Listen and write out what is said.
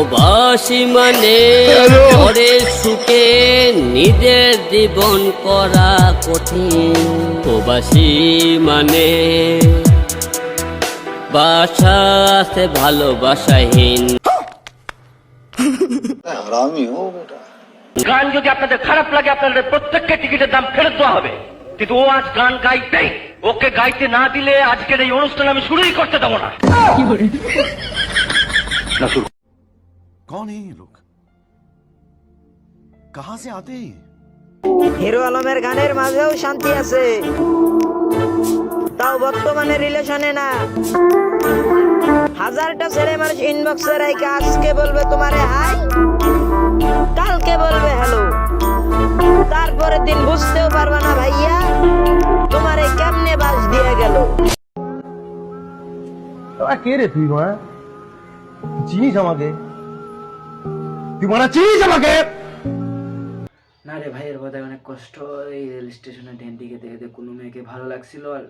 উপবাসী মানে ঘরে সুখে নিজের জীবন করা কঠিন। উপবাসী মানে বাসা আছে ভালোবাসাহীন। গান যদি আপনাদের খারাপ লাগে আপনাদের প্রত্যেককে টিকিটের দাম ফেরত দেওয়া হবে। কিন্তু ও আজ গান গাইতে ওকে গাইতে না দিলে আজকের এই অনুষ্ঠান আমি শুরুই করতে দেবো না। না শুরু कौन है ये लोग कहां से आते हैं ये? হিরো আলমের গানের মাঝেও শান্তি আছে তাও বর্তমানে রিলেশনে না হাজারটা ছেলে মানুষ ইনবক্সে রাইকে আজকে বলবে তোমারে হাই কালকে বলবে হ্যালো তারপরের দিন বুঝতেও পারবা না ভাইয়া তোমারে কেমনে বাস দিয়ে গেল কে রে তুই মা চিনিস আমাকে তুই মারা চিনিস আমাকে? না রে ভাইয়ের কথায় অনেক কষ্ট। এই রেল স্টেশনে ট্রেন টিকে দেখে, কোনো মেয়েকে ভালো লাগছিল আর